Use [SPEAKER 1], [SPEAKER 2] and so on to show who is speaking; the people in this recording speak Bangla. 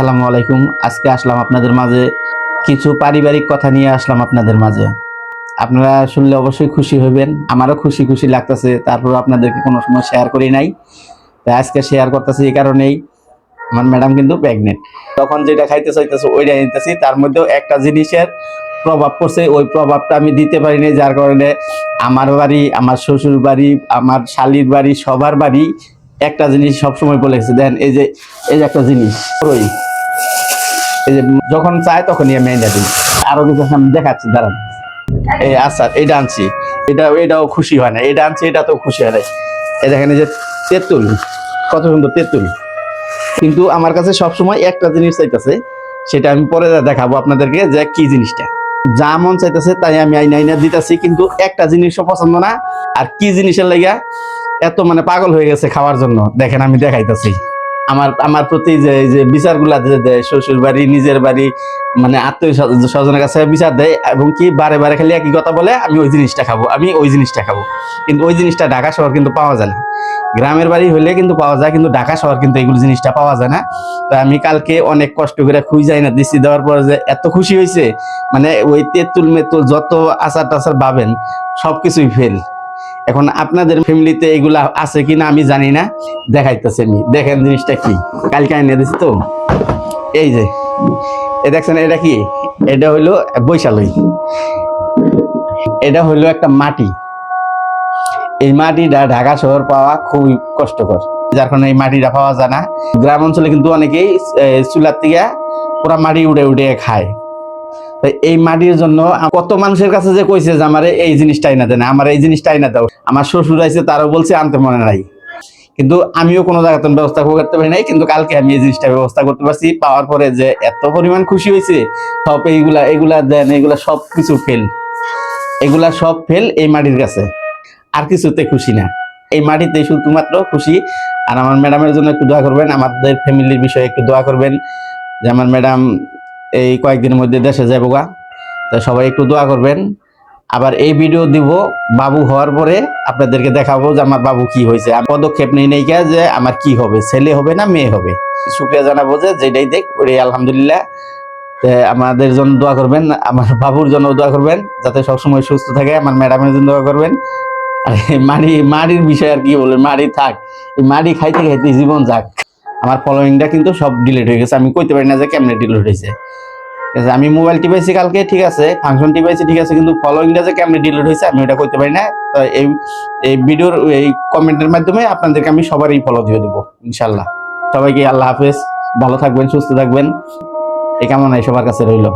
[SPEAKER 1] আসসালামু আলাইকুম। আজকে আসলাম আপনাদের মাঝে। কিছু পারিবারিক কথা নিয়ে আসলাম আপনাদের মাঝে। আপনারা শুনলে অবশ্যই খুশি হবেন। আমারও খুশি খুশি লাগতেছে। তারপর আপনাদেরকে কোনো সময় শেয়ার করি নাই। তাই আজকে শেয়ার করতেছি এই কারণেই। আমার ম্যাডাম কিন্তু প্রেগনেন্ট তখন যেটা খাইতে চাইতেছে ওইটা নিতেছি। তার মধ্যেও একটা জিনিসের প্রভাব পড়ছে। ওই প্রভাবটা আমি দিতে পারিনি যার কারণে আমার বাড়ি, আমার শ্বশুর বাড়ি, আমার শালির বাড়ি, সবার বাড়ি একটা জিনিস সবসময় বলে গেছে। দেন এই যে এই যে একটা জিনিস। এই যে যখন চায় তখনই আমি এনে দিই। আরও কিছু আমি দেখাচ্ছি, দাঁড়ান। এই আচ্ছা এটা আনছি। এটা, এটাও খুশি হয় না। এটা আনছি এটা তো খুশি হয় এই দেখেন, এই যে তেঁতুল, কত সুন্দর তেঁতুল। কিন্তু আমার কাছে সবসময় একটা জিনিস চাইতেছে, সেটা আমি পরে দেখাবো আপনাদেরকে, যে কি জিনিসটা। যা মন চাইতেছে, তাই আমি আইনা আইনা দিতেছি, কিন্তু একটা জিনিসও পছন্দ না। আর কি জিনিসের লাগা এত মানে পাগল হয়ে গেছে খাওয়ার জন্য। দেখেন, আমি দেখাইতেছি। আমার আমার প্রতি যে যে বিচারগুলা দেয় শ্বশুর বাড়ি, নিজের বাড়ি মানে আত্মীয় স্বজ- স্বজনের কাছে বিচার দেয় এবং কি বারে বারে খালি একই কথা বলে, আমি ওই জিনিসটা খাব, আমি ওই জিনিসটা খাব। কিন্তু ওই জিনিসটা ঢাকা শহর কিন্তু পাওয়া যায় না। গ্রামের বাড়ি হলে কিন্তু পাওয়া যায়, কিন্তু ঢাকা শহর কিন্তু এগুলো জিনিসটা পাওয়া যায় না। তো আমি কালকে অনেক কষ্ট করে খুঁজ যাই না দিচ্ছি দেওয়ার পর যে এত খুশি হয়েছে মানে ওই তেঁতুল মেতুল যত আচার টাচার পাবেন, সবকিছুই ফেল এখন আপনাদের ফ্যামিলিতে এগুলা আছে কিনা আমি জানি না। দেখাইতেছে আমি দেখেন জিনিসটা কি? কালকে এনে দিছি তো। এই যে, এ দেখছেন এটা কি? এটা হইল বৈশালই এটা হইল একটা মাটি। এই মাটিটা ঢাকা শহর পাওয়া খুবই কষ্টকর। যার কারণে এই মাটিটা পাওয়া যায় না। গ্রাম অঞ্চলে কিন্তু অনেকেই চুলার থেকে পুরা মাটি উড়ে উড়ে খায়। এই মাটির জন্য কত মানুষের কাছে যে কইছে যে আমার এই জিনিসটাই না দেন, আমার এই জিনিসটাই না দাও। আমার শ্বশুর আইছে, তারও বলছে, আনতে মনে নাই। কিন্তু আমিও কোনো জায়গাতে ব্যবস্থা করতে পারি নাই, কিন্তু কালকে আমি এই জিনিসটা ব্যবস্থা করতে পারছি। পাওয়ার পরে যে এত পরিমাণ খুশি হয়েছে, সব এইগুলা এগুলা দেন এগুলা সব কিছু ফেল এগুলা সব ফেল এই মাটির কাছে। আর কিছুতে খুশি না। এই মাটিতে শুধুমাত্র খুশি। আর আমার ম্যাডামের জন্য একটু দোয়া করবেন, আমাদের ফ্যামিলির বিষয়ে একটু দোয়া করবেন, যে আমার ম্যাডাম এই কয়েকদিনের মধ্যে দেশে যাব গা। তো সবাই একটু দোয়া করবেন। আবার এই ভিডিও দিব বাবু হওয়ার পরে আপনাদেরকে দেখাবো যে আমার বাবু কি হয়েছে। পদক্ষেপ নেই নেই যে আমার কি হবে, ছেলে হবে না মেয়ে হবে। শুক্রিয়া জানাব যে যেটাই দেখ ওটাই আলহামদুলিল্লাহ। আমাদের জন্য দোয়া করবেন, আমার বাবুর জন্য দোয়া করবেন, যাতে সবসময় সুস্থ থাকে, আমার ম্যাডামের জন্য দোয়া করবেন। আর মাড়ি মাড়ির বিষয় আর কি বলবেন মাড়ি থাক, এই মাড়ি খাইতে খাইতে জীবন যাক। আমার ফলোয়িংটা কিন্তু সব ডিলিট হয়ে গেছে, আমি কইতে পারি না যে কেমনে ডিলিট হয়েছে আমি মোবাইল টিপাইছি কালকে, ঠিক আছে ফাংশন টিপাইছি, ঠিক আছে, কিন্তু ফলোয়িংটা যে কেমনি ডিলিট হয়েছে আমি ওটা করতে পারি না। তো এই এই ভিডিওর, এই কমেন্টের মাধ্যমে আপনাদেরকে আমি সবারই ফলো দিয়ে দেবো, ইনশাল্লাহ। সবাইকে আল্লাহ হাফেজ, ভালো থাকবেন, সুস্থ থাকবেন। এই কামনাই সবার কাছে রইল।